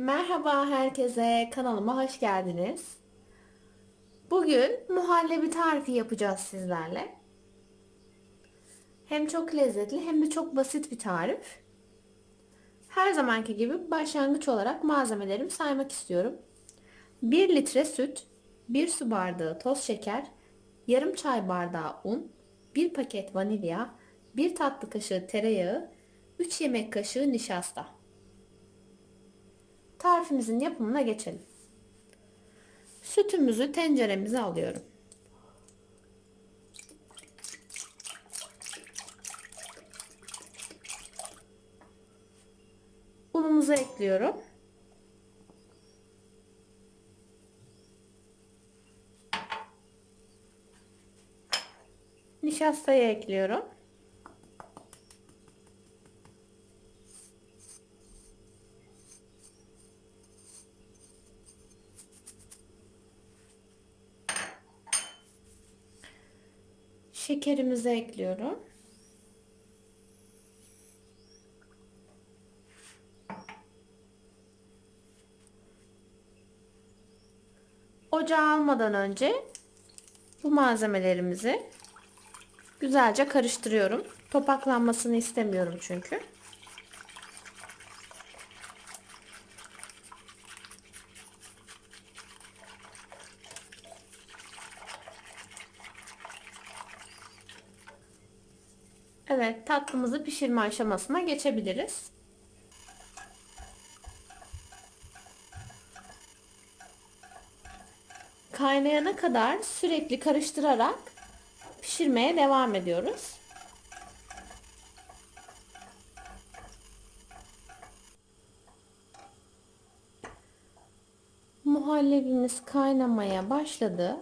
Merhaba herkese, kanalıma hoş geldiniz. Bugün muhallebi tarifi yapacağız sizlerle. Hem çok lezzetli hem de çok basit bir tarif. Her zamanki gibi başlangıç olarak malzemelerimi saymak istiyorum. 1 litre süt, 1 su bardağı toz şeker, yarım çay bardağı un, 1 paket vanilya, 1 tatlı kaşığı tereyağı, 3 yemek kaşığı nişasta. Tarifimizin yapımına geçelim. Sütümüzü tenceremize alıyorum. Unumuzu ekliyorum. Nişastayı ekliyorum. Şekerimizi ekliyorum. Ocağa almadan önce bu malzemelerimizi güzelce karıştırıyorum. Topaklanmasını istemiyorum çünkü. Evet tatlımızı pişirme aşamasına geçebiliriz. Kaynayana kadar sürekli karıştırarak pişirmeye devam ediyoruz. Muhallebimiz kaynamaya başladı.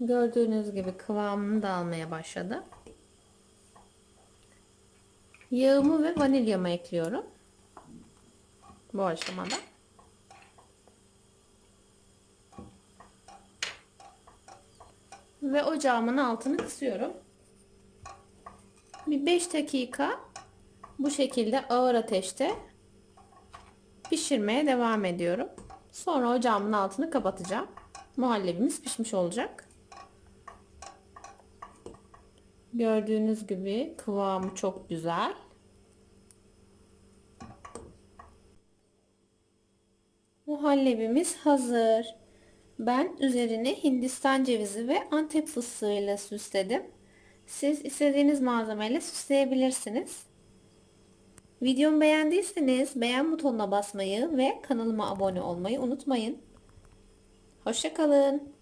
Gördüğünüz gibi kıvamını da almaya başladı. Yağımı ve vanilyamı ekliyorum. Bu aşamada. Ve ocağımın altını kısıyorum. Bir 5 dakika bu şekilde ağır ateşte pişirmeye devam ediyorum. Sonra ocağımın altını kapatacağım. Muhallebimiz pişmiş olacak. Gördüğünüz gibi kıvamı çok güzel. Muhallebimiz hazır. Ben üzerine Hindistan cevizi ve Antep fıstığıyla süsledim. Siz istediğiniz malzemeyle süsleyebilirsiniz. Videomu beğendiyseniz beğen butonuna basmayı ve kanalıma abone olmayı unutmayın. Hoşçakalın.